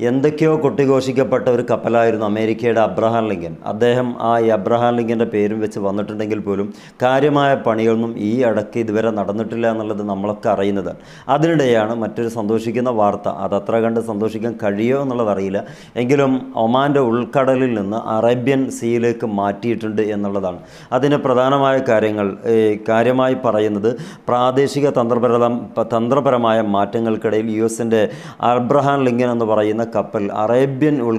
എന്തൊക്കെയോ കൊട്ടിഘോഷിക്കപ്പെട്ട ഒരു കപ്പലായിരുന്നു അമേരിക്കയുടെ അബ്രഹാം ലിങ്കൻ. അദ്ദേഹം ആ ഈ അബ്രഹാം ലിങ്കന്റെ പേരും വെച്ച് വന്നിട്ടുണ്ടെങ്കിൽ പോലും കാര്യമായ പണികളൊന്നും ഈ അടക്ക് ഇതുവരെ നടന്നിട്ടില്ല എന്നുള്ളത് നമ്മളൊക്കെ അറിയുന്നത്. അതിനിടെയാണ് മറ്റൊരു സന്തോഷിക്കുന്ന വാർത്ത. അതത്ര കണ്ട് സന്തോഷിക്കാൻ കഴിയുമോ എന്നുള്ളതറിയില്ല എങ്കിലും ഒമാന്റെ ഉൾക്കടലിൽ നിന്ന് അറേബ്യൻ സീയിലേക്ക് മാറ്റിയിട്ടുണ്ട് എന്നുള്ളതാണ്. അതിന് പ്രധാനമായ കാര്യങ്ങൾ കാര്യമായി പറയുന്നത് പ്രാദേശിക തന്ത്രപര തന്ത്രപരമായ മാറ്റങ്ങൾക്കിടയിൽ യു എസിന്റെ അബ്രഹാം ലിങ്കൻ എന്ന് പറയുന്ന കപ്പൽ അറേബ്യൻ ഉൾ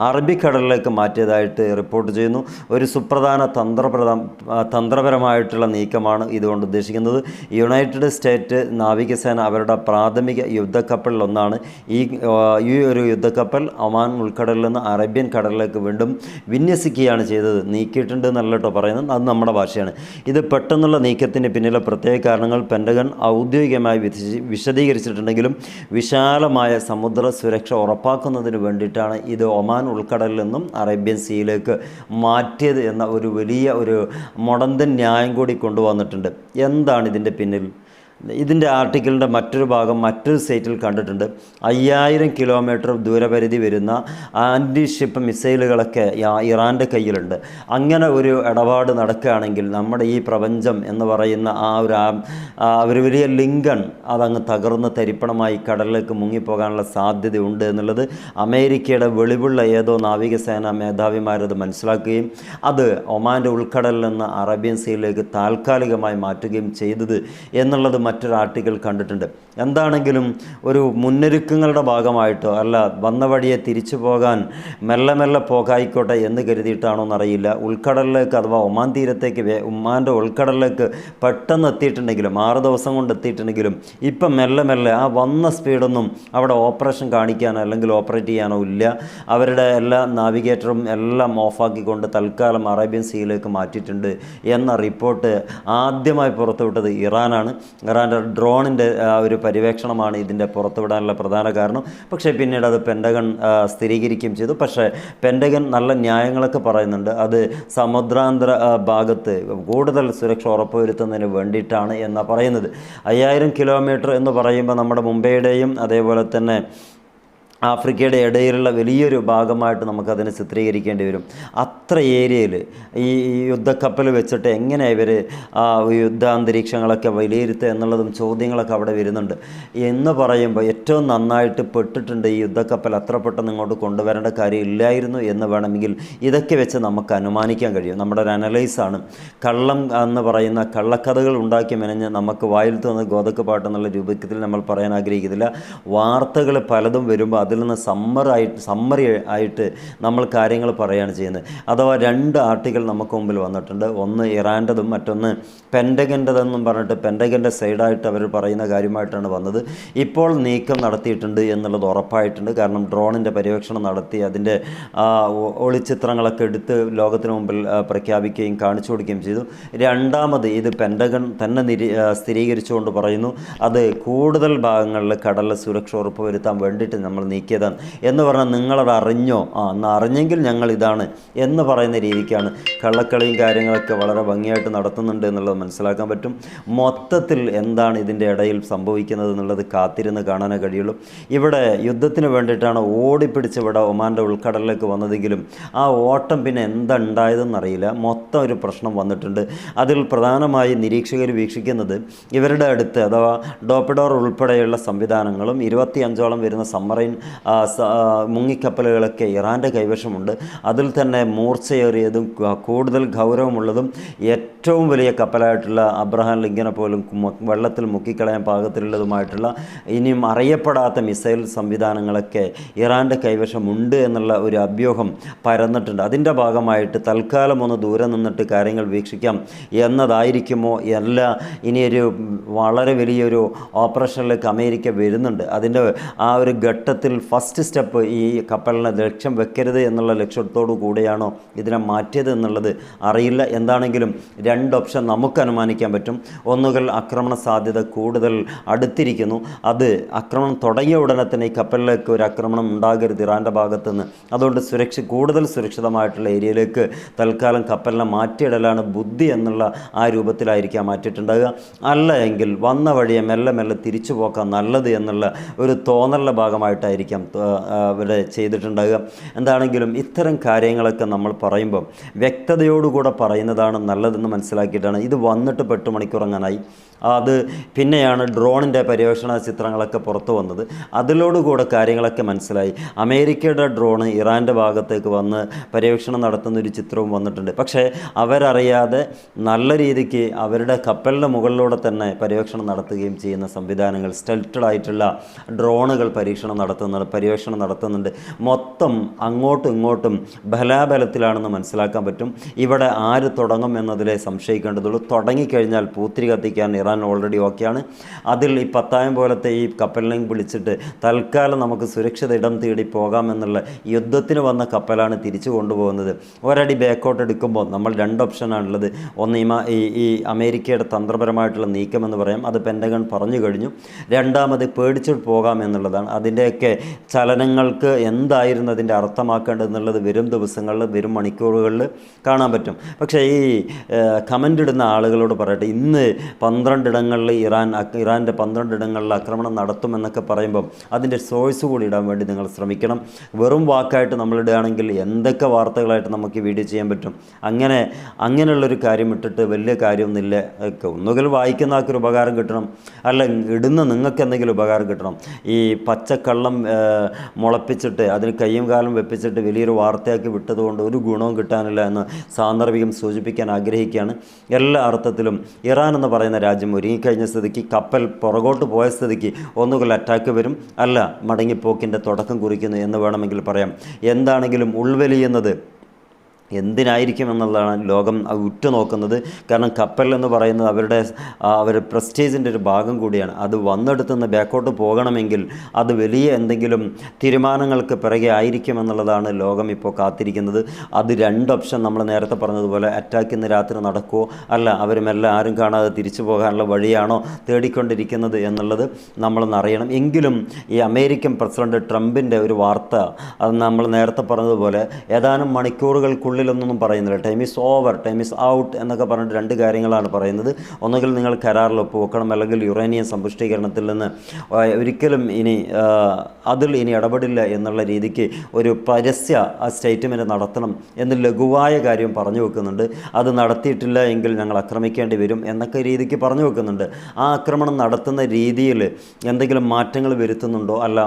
അറബിക്കടലിലേക്ക് മാറ്റിയതായിട്ട് റിപ്പോർട്ട് ചെയ്യുന്നു. ഒരു സുപ്രധാന തന്ത്രപ്രദ തന്ത്രപരമായിട്ടുള്ള നീക്കമാണ് ഇതുകൊണ്ട് ഉദ്ദേശിക്കുന്നത്. യുണൈറ്റഡ് സ്റ്റേറ്റ് നാവികസേന അവരുടെ പ്രാഥമിക യുദ്ധക്കപ്പലിലൊന്നാണ് ഈ ഈ ഒരു യുദ്ധക്കപ്പൽ ഒമാൻ ഉൾക്കടലിൽ നിന്ന് അറേബ്യൻ കടലിലേക്ക് വീണ്ടും വിന്യസിക്കുകയാണ് ചെയ്തത്. നീക്കിയിട്ടുണ്ട് എന്നല്ല കേട്ടോ പറയുന്നത്. അത് നമ്മുടെ ഭാഷയാണ്. ഇത് പെട്ടെന്നുള്ള നീക്കത്തിന് പിന്നിലെ പ്രത്യേക കാരണങ്ങൾ പെൻഡഗൺ ഔദ്യോഗികമായി വിശ- വിശദീകരിച്ചിട്ടുണ്ടെങ്കിലും വിശാലമായ സമുദ്ര സുരക്ഷ ഉറപ്പാക്കുന്നതിന് വേണ്ടിയിട്ടാണ് ഇത് ഒമാൻ ഉൾക്കടലിൽ നിന്നും അറേബ്യൻ സീയിലേക്ക് മാറ്റിയത് എന്ന ഒരു വലിയ ഒരു മുടന്തൻ ന്യായം കൂടി കൊണ്ടുവന്നിട്ടുണ്ട്. എന്താണ് ഇതിന്റെ പിന്നിൽ? ഇതിന്റെ ആർട്ടിക്കിളിന്റെ മറ്റൊരു ഭാഗം മറ്റൊരു സൈറ്റിൽ കണ്ടിട്ടുണ്ട്. അയ്യായിരം കിലോമീറ്റർ ദൂരപരിധി വരുന്ന ആന്റി ഷിപ്പ് മിസൈലുകളൊക്കെ ഇറാന്റെ കയ്യിലുണ്ട്. അങ്ങനെ ഒരു ഇടപാട് നടക്കുകയാണെങ്കിൽ നമ്മുടെ ഈ പ്രപഞ്ചം എന്ന് പറയുന്ന ആ ഒരു ഒരു വലിയ ലിങ്കൺ അതങ്ങ് തകർന്ന് തരിപ്പണമായി കടലിലേക്ക് മുങ്ങിപ്പോകാനുള്ള സാധ്യതയുണ്ട് എന്നുള്ളത് അമേരിക്കയുടെ വെളിവുള്ള ഏതോ നാവികസേന മേധാവിമാരത് മനസ്സിലാക്കുകയും അത് ഒമാന്റെ ഉൾക്കടലിൽ നിന്ന് അറേബ്യൻ സീയിലേക്ക് താൽക്കാലികമായി മാറ്റുകയും ചെയ്തത് എന്നുള്ളത് മറ്റൊരു ആർട്ടിക്കിൾ കണ്ടിട്ടുണ്ട്. എന്താണെങ്കിലും ഒരു മുന്നൊരുക്കങ്ങളുടെ ഭാഗമായിട്ടോ അല്ല വന്ന വഴിയെ തിരിച്ചു പോകാൻ മെല്ലെ മെല്ലെ പോകായിക്കോട്ടെ എന്ന് കരുതിയിട്ടാണോ എന്നറിയില്ല. ഉൾക്കടലിലേക്ക് അഥവാ ഒമാൻ തീരത്തേക്ക് ഉമ്മാന്റെ ഉൾക്കടലിലേക്ക് പെട്ടെന്ന് എത്തിയിട്ടുണ്ടെങ്കിലും ആറ് ദിവസം കൊണ്ട് എത്തിയിട്ടുണ്ടെങ്കിലും ഇപ്പം മെല്ലെ മെല്ലെ ആ വന്ന സ്പീഡൊന്നും അവിടെ ഓപ്പറേഷൻ കാണിക്കാനോ അല്ലെങ്കിൽ ഓപ്പറേറ്റ് ചെയ്യാനോ ഇല്ല. അവരുടെ എല്ലാ നാവിഗേറ്ററും എല്ലാം ഓഫാക്കിക്കൊണ്ട് തൽക്കാലം അറേബ്യൻ സീയിലേക്ക് മാറ്റിയിട്ടുണ്ട് എന്ന റിപ്പോർട്ട് ആദ്യമായി പുറത്തുവിട്ടത് ഇറാനാണ്. ഇറാന്റെ ഡ്രോണിന്റെ ആ ഒരു പര്യവേക്ഷണമാണ് ഇതിന്റെ പുറത്തുവിടാനുള്ള പ്രധാന കാരണം. പക്ഷേ പിന്നീട് അത് പെൻഡഗൺ സ്ഥിരീകരിക്കുകയും ചെയ്തു. പക്ഷേ പെൻഡഗൺ നല്ല ന്യായങ്ങളൊക്കെ പറയുന്നുണ്ട്. അത് സമുദ്രാന്തര ഭാഗത്ത് കൂടുതൽ സുരക്ഷ ഉറപ്പുവരുത്തുന്നതിന് വേണ്ടിയിട്ടാണ് എന്നാണ് പറയുന്നത്. അയ്യായിരം കിലോമീറ്റർ എന്ന് പറയുമ്പോൾ നമ്മുടെ മുംബൈയുടെയും അതേപോലെ തന്നെ ആഫ്രിക്കയുടെ ഇടയിലുള്ള വലിയൊരു ഭാഗമായിട്ട് നമുക്കതിനെ ചിത്രീകരിക്കേണ്ടി വരും. അത്ര ഏരിയയിൽ ഈ യുദ്ധക്കപ്പൽ വെച്ചിട്ട് എങ്ങനെ ഇവർ യുദ്ധാന്തരീക്ഷങ്ങളൊക്കെ വിലയിരുത്തുക എന്നുള്ളതും ചോദ്യങ്ങളൊക്കെ അവിടെ വരുന്നുണ്ട്. എന്ന് പറയുമ്പോൾ ഏറ്റവും നന്നായിട്ട് പെട്ടിട്ടുണ്ട് ഈ യുദ്ധക്കപ്പൽ അത്ര പെട്ടെന്ന് ഇങ്ങോട്ട് കൊണ്ടുവരേണ്ട കാര്യമില്ലായിരുന്നു എന്ന് വേണമെങ്കിൽ ഇതൊക്കെ വെച്ച് നമുക്ക് അനുമാനിക്കാൻ കഴിയും. നമ്മുടെ ഒരു അനലൈസാണ് കള്ളം എന്ന് പറയുന്ന കള്ളക്കഥകൾ ഉണ്ടാക്കി മെനഞ്ഞ് നമുക്ക് വായിൽ തോന്നുന്ന ഗോതക്ക് പാട്ട് എന്നുള്ള രൂപത്തിൽ നമ്മൾ പറയാൻ ആഗ്രഹിക്കുന്നില്ല. വാർത്തകൾ പലതും വരുമ്പോൾ അതിൽ നിന്ന് സമ്മറായിട്ട് സമ്മറി ആയിട്ട് നമ്മൾ കാര്യങ്ങൾ പറയുകയാണ് ചെയ്യുന്നത്. അഥവാ രണ്ട് ആർട്ടിക്കിൾ നമുക്ക് മുമ്പിൽ വന്നിട്ടുണ്ട്. ഒന്ന് ഇറാന്റെതും മറ്റൊന്ന് പെൻഡഗന്റെതെന്നും പറഞ്ഞിട്ട് പെൻഡഗന്റെ സൈഡായിട്ട് അവർ പറയുന്ന കാര്യമായിട്ടാണ് വന്നത്. ഇപ്പോൾ നീക്കം നടത്തിയിട്ടുണ്ട് എന്നുള്ളത് ഉറപ്പായിട്ടുണ്ട്. കാരണം ഡ്രോണിന്റെ പര്യവേക്ഷണം നടത്തി അതിന്റെ ഒളിച്ചിത്രങ്ങളൊക്കെ എടുത്ത് ലോകത്തിന് മുമ്പിൽ പ്രഖ്യാപിക്കുകയും കാണിച്ചു കൊടുക്കുകയും ചെയ്തു. രണ്ടാമത് ഇത് പെൻഡഗൺ തന്നെ നിരീ സ്ഥിരീകരിച്ചുകൊണ്ട് പറയുന്നു. അത് കൂടുതൽ ഭാഗങ്ങളിൽ കടലിൽ സുരക്ഷ ഉറപ്പുവരുത്താൻ വേണ്ടിയിട്ട് നമ്മൾ നീക്കിയതാണ് എന്ന് പറഞ്ഞാൽ നിങ്ങളത് അറിഞ്ഞോ? ആ എന്ന് അറിഞ്ഞെങ്കിൽ ഞങ്ങൾ ഇതാണ് എന്ന് പറയുന്ന രീതിക്കാണ് കള്ളക്കളിയും കാര്യങ്ങളൊക്കെ വളരെ ഭംഗിയായിട്ട് നടത്തുന്നുണ്ട് എന്നുള്ളത് മനസ്സിലാക്കാൻ പറ്റും. മൊത്തത്തിൽ എന്താണ് ഇതിന്റെ ഇടയിൽ സംഭവിക്കുന്നത് എന്നുള്ളത് കാത്തിരുന്ന് കാണാനേ കഴിയുള്ളൂ. ഇവിടെ യുദ്ധത്തിന് വേണ്ടിയിട്ടാണ് ഓടിപ്പിടിച്ച് ഇവിടെ ഒമാന്റെ ഉൾക്കടലിലേക്ക് വന്നതെങ്കിലും ആ ഓട്ടം പിന്നെ എന്തുണ്ടായതെന്ന് അറിയില്ല മൊത്തം ഒരു പ്രശ്നം വന്നിട്ടുണ്ട്. അതിൽ പ്രധാനമായി നിരീക്ഷകർ വീക്ഷിക്കുന്നത് ഇവരുടെ അടുത്ത് അഥവാ ഡോപ്പിഡോർ ഉൾപ്പെടെയുള്ള സംവിധാനങ്ങളും ഇരുപത്തി അഞ്ചോളം വരുന്ന സമ്മറൈൻ മുങ്ങിക്കപ്പലുകളൊക്കെ ഇറാന്റെ കൈവശമുണ്ട്. അതിൽ തന്നെ മൂർച്ചയേറിയതും കൂടുതൽ ഗൗരവമുള്ളതും ഏറ്റവും വലിയ കപ്പലായിട്ടുള്ള അബ്രഹാം ലിങ്കനെ പോലും വെള്ളത്തിൽ മുക്കിക്കളയാൻ പാകത്തിലുള്ളതുമായിട്ടുള്ള ഇനിയും അറിയപ്പെടാത്ത മിസൈൽ സംവിധാനങ്ങളൊക്കെ ഇറാന്റെ കൈവശമുണ്ട് എന്നുള്ള ഒരു അഭ്യൂഹം പരന്നിട്ടുണ്ട്. അതിന്റെ ഭാഗമായിട്ട് തൽക്കാലം ഒന്ന് ദൂരെ നിന്നിട്ട് കാര്യങ്ങൾ വീക്ഷിക്കാം എന്നതായിരിക്കുമോ? അല്ല ഇനിയൊരു വളരെ വലിയൊരു ഓപ്പറേഷനിലേക്ക് അമേരിക്ക വരുന്നുണ്ട്. അതിന്റെ ആ ഒരു ഘട്ടത്തിൽ ഫസ്റ്റ് സ്റ്റെപ്പ് ഈ കപ്പലിനെ ലക്ഷ്യം വെക്കരുത് എന്നുള്ള ലക്ഷ്യത്തോടു കൂടെയാണോ ഇതിനെ മാറ്റിയത് എന്നുള്ളത് അറിയില്ല. എന്താണെങ്കിലും രണ്ട് ഓപ്ഷൻ നമുക്ക് അനുമാനിക്കാൻ പറ്റും. ഒന്നുകിൽ ആക്രമണ സാധ്യത കൂടുതൽ അടുത്തിരിക്കുന്നു. അത് ആക്രമണം തുടങ്ങിയ ഉടനെ തന്നെ ഈ കപ്പലിലേക്ക് ഒരു ആക്രമണം ഉണ്ടാകരുത് ഇറാന്റെ ഭാഗത്തു നിന്ന് അതുകൊണ്ട് സുരക്ഷ കൂടുതൽ സുരക്ഷിതമായിട്ടുള്ള ഏരിയയിലേക്ക് തൽക്കാലം കപ്പലിനെ മാറ്റിയിടലാണ് ബുദ്ധി എന്നുള്ള ആ രൂപത്തിലായിരിക്കാം മാറ്റിയിട്ടുണ്ടാകുക അല്ല എങ്കിൽ വന്ന വഴിയെ മെല്ലെ മെല്ലെ തിരിച്ചു പോക്കാൻ നല്ലത് എന്നുള്ള ഒരു തോന്നലിന്റെ ഭാഗമായിട്ടായിരിക്കും ആയിരിക്കാം ഇവിടെ ചെയ്തിട്ടുണ്ടാകുക. എന്താണെങ്കിലും ഇത്തരം കാര്യങ്ങളൊക്കെ നമ്മൾ പറയുമ്പം വ്യക്തതയോടുകൂടെ പറയുന്നതാണ് നല്ലതെന്ന് മനസ്സിലാക്കിയിട്ടാണ്. ഇത് വന്നിട്ട് പെട്ട് മണിക്കൂറങ്ങാനായി. അത് പിന്നെയാണ് ഡ്രോണിന്റെ പര്യവേഷണ ചിത്രങ്ങളൊക്കെ പുറത്തു വന്നത്. അതിലോടുകൂടെ കാര്യങ്ങളൊക്കെ മനസ്സിലായി. അമേരിക്കയുടെ ഡ്രോണ് ഇറാന്റെ ഭാഗത്തേക്ക് വന്ന് പര്യവേഷണം നടത്തുന്ന ഒരു ചിത്രവും വന്നിട്ടുണ്ട്. പക്ഷേ അവരറിയാതെ നല്ല രീതിക്ക് അവരുടെ കപ്പലിന്റെ മുകളിലൂടെ തന്നെ പര്യവേഷണം നടത്തുകയും ചെയ്യുന്ന സംവിധാനങ്ങൾ സ്റ്റെൽറ്റഡ് ആയിട്ടുള്ള ഡ്രോണുകൾ പരീക്ഷണം നടത്തുന്നുണ്ട് പര്യവേഷണം നടത്തുന്നുണ്ട്. മൊത്തം അങ്ങോട്ടും ഇങ്ങോട്ടും ബലാബലത്തിലാണെന്ന് മനസ്സിലാക്കാൻ പറ്റും. ഇവിടെ ആര് തുടങ്ങും എന്നതിലെ സംശയിക്കേണ്ടതുള്ളൂ. തുടങ്ങിക്കഴിഞ്ഞാൽ പൂത്തിരി കത്തിക്കാൻ ഇറാൻ ഓൾറെഡി ഓക്കെയാണ് അതിൽ ഈ പത്തായം പോലത്തെ ഈ കപ്പലിനെയും വിളിച്ചിട്ട് തൽക്കാലം നമുക്ക് സുരക്ഷിത ഇടം തേടി പോകാമെന്നുള്ള യുദ്ധത്തിന് വന്ന കപ്പലാണ് തിരിച്ചു കൊണ്ടുപോകുന്നത്. ഒരടി ബാക്കോട്ട് എടുക്കുമ്പോൾ നമ്മൾ രണ്ട് ഓപ്ഷനാണുള്ളത് ഒന്ന് ഈ ഈ അമേരിക്കയുടെ തന്ത്രപരമായിട്ടുള്ള നീക്കമെന്ന് പറയാം. അത് പെൻഡഗൺ പറഞ്ഞു കഴിഞ്ഞു. രണ്ടാമത് പേടിച്ചിട്ട് പോകാം എന്നുള്ളതാണ്. അതിന്റെയൊക്കെ ചലനങ്ങൾക്ക് എന്തായിരുന്നു അതിന്റെ അർത്ഥമാക്കേണ്ടതെന്നുള്ളത് വരും ദിവസങ്ങളിൽ വരും മണിക്കൂറുകളിൽ കാണാൻ പറ്റും. പക്ഷേ ഈ കമന്റ് ഇടുന്ന ആളുകളോട് പറയട്ടെ ഇന്ന് പന്ത്രണ്ടിടങ്ങളിൽ ഇറാൻ ഇറാന്റെ പന്ത്രണ്ടിടങ്ങളിൽ ആക്രമണം നടത്തുമെന്നൊക്കെ പറയുമ്പം അതിന്റെ സോഴ്സ് കൂടി ഇടാൻ വേണ്ടി നിങ്ങൾ ശ്രമിക്കണം. വെറും വാക്കായിട്ട് നമ്മൾ ഇടുകയാണെങ്കിൽ എന്തൊക്കെ വാർത്തകളായിട്ട് നമുക്ക് വീഡിയോ ചെയ്യാൻ പറ്റും? അങ്ങനെ അങ്ങനെയുള്ളൊരു കാര്യം ഇട്ടിട്ട് വലിയ കാര്യമൊന്നുമില്ല. ഒക്കെ ഒന്നുകിൽ വായിക്കുന്ന ആൾക്കൊരു ഉപകാരം കിട്ടണം. അല്ല ഇടുന്ന നിങ്ങൾക്ക് എന്തെങ്കിലും ഉപകാരം കിട്ടണം. ഈ പച്ചക്കള്ളം മുളപ്പിച്ചിട്ട് അതിന് കയ്യും കാലം വെപ്പിച്ചിട്ട് വലിയൊരു വാർത്തയാക്കി വിട്ടതുകൊണ്ട് ഒരു ഗുണവും കിട്ടാനില്ല എന്ന് സാന്ദർഭികം സൂചിപ്പിക്കാൻ ആഗ്രഹിക്കുകയാണ്. എല്ലാ അർത്ഥത്തിലും ഇറാൻ എന്ന് പറയുന്ന രാജ്യം ഒരുങ്ങിക്കഴിഞ്ഞ സ്ഥിതിക്ക് കപ്പൽ പുറകോട്ട് പോയ സ്ഥിതിക്ക് ഒന്നുകിൽ അറ്റാക്ക് വരും അല്ല മടങ്ങിപ്പോക്കിന്റെ തുടക്കം കുറിക്കുന്നു എന്ന് വേണമെങ്കിൽ പറയാം. എന്താണെങ്കിലും ഉൾവലിയുന്നത് എന്തിനായിരിക്കും എന്നുള്ളതാണ് ലോകം ഉറ്റുനോക്കുന്നത്. കാരണം കപ്പൽ എന്ന് പറയുന്നത് അവരുടെ അവർ പ്രസ്റ്റേജിന്റെ ഒരു ഭാഗം കൂടിയാണ്. അത് വന്നെടുത്തുനിന്ന് ബാക്കോട്ട് പോകണമെങ്കിൽ അത് വലിയ എന്തെങ്കിലും തീരുമാനങ്ങൾക്ക് പിറകെ ആയിരിക്കും എന്നുള്ളതാണ് ലോകം ഇപ്പോൾ കാത്തിരിക്കുന്നത്. അത് രണ്ട് ഓപ്ഷൻ നമ്മൾ നേരത്തെ പറഞ്ഞതുപോലെ അറ്റാക്ക് ഇന്ന് രാത്രി നടക്കുമോ അല്ല അവരുമെല്ലാം ആരും കാണാതെ തിരിച്ചു പോകാനുള്ള വഴിയാണോ തേടിക്കൊണ്ടിരിക്കുന്നത് എന്നുള്ളത് നമ്മളൊന്ന് അറിയണം. എങ്കിലും ഈ അമേരിക്കൻ പ്രസിഡന്റ് ട്രംപിന്റെ ഒരു വാർത്ത അത് നമ്മൾ നേരത്തെ പറഞ്ഞതുപോലെ ഏതാനും മണിക്കൂറുകൾക്കുള്ളിലൊന്നും പറയുന്നില്ല. Time is over time is out എന്നൊക്കെ പറഞ്ഞിട്ട് രണ്ട് കാര്യങ്ങളാണ് പറയുന്നത്. ഒന്നുകിൽ നിങ്ങൾ കരാറിൽ ഒപ്പുവെക്കണം അല്ലെങ്കിൽ യുറേനിയം സമ്പുഷ്ടീകരണത്തിൽ നിന്ന് ഒരിക്കലും ഇനി അതിൽ ഇനി ഇടപെടില്ല എന്നുള്ള രീതിക്ക് ഒരു പരസ്യ സ്റ്റേറ്റ്മെന്റ് നടത്തണം എന്ന് ലഘുവായ കാര്യം പറഞ്ഞു വെക്കുന്നുണ്ട്. അത് നടത്തിയിട്ടില്ല എങ്കിൽ ഞങ്ങൾ ആക്രമിക്കേണ്ടി വരും എന്നൊക്കെ രീതിക്ക് പറഞ്ഞു വെക്കുന്നുണ്ട്. ആ ആക്രമണം നടത്തുന്ന രീതിയിൽ എന്തെങ്കിലും മാറ്റങ്ങൾ വരുത്തുന്നുണ്ടോ? അല്ല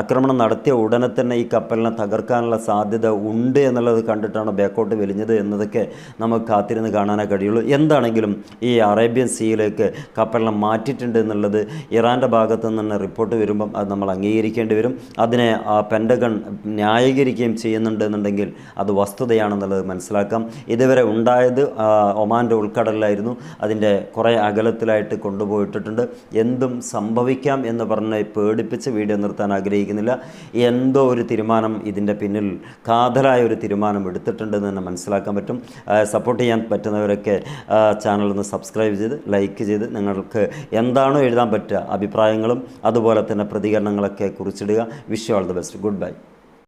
ആക്രമണം നടത്തിയ ഉടനെ തന്നെ ഈ കപ്പലിനെ തകർക്കാനുള്ള സാധ്യത ഉണ്ട് എന്നുള്ളത് കണ്ടിട്ടാണ് ബാക്കോട്ട് വലിഞ്ഞത് എന്നതൊക്കെ നമുക്ക് കാത്തിരുന്ന് കാണാനേ കഴിയുള്ളൂ. എന്താണെങ്കിലും ഈ അറേബ്യൻ സീയിലേക്ക് കപ്പലിനെ മാറ്റിയിട്ടുണ്ട് എന്നുള്ളത് ഇറാന്റെ ഭാഗത്തു നിന്ന് റിപ്പോർട്ട് വരുമ്പം അത് നമ്മൾ അംഗീകരിക്കേണ്ടി വരും. അതിനെ ആ പെൻഡഗൺ ന്യായീകരിക്കുകയും ചെയ്യുന്നുണ്ട് എന്നുണ്ടെങ്കിൽ അത് വസ്തുതയാണെന്നുള്ളത് മനസ്സിലാക്കാം. ഇതുവരെ ഉണ്ടായത് ഒമാന്റെ ഉൾക്കടലിലായിരുന്നു. അതിന്റെ കുറേ അകലത്തിലായിട്ട് കൊണ്ടുപോയിട്ടിട്ടുണ്ട്. എന്തും സംഭവിക്കാം എന്ന് പറഞ്ഞ് പേടിപ്പിച്ച് വീഡിയോ നിർത്താൻ ആഗ്രഹിക്കുന്നില്ല. എന്തോ ഒരു തീരുമാനം ഇതിന്റെ പിന്നിൽ കാതലായ ഒരു തീരുമാനം എടുത്തിട്ടുണ്ടെന്ന് തന്നെ മനസ്സിലാക്കാൻ പറ്റും. സപ്പോർട്ട് ചെയ്യാൻ പറ്റുന്നവരൊക്കെ ചാനൽ ഒന്ന് സബ്സ്ക്രൈബ് ചെയ്ത് ലൈക്ക് ചെയ്ത് നിങ്ങൾക്ക് എന്താണോ എഴുതാൻ പറ്റുക അഭിപ്രായങ്ങളും അതുപോലെ തന്നെ പ്രതികരണങ്ങളൊക്കെ കുറിച്ചിടുക. Wish all the best goodbye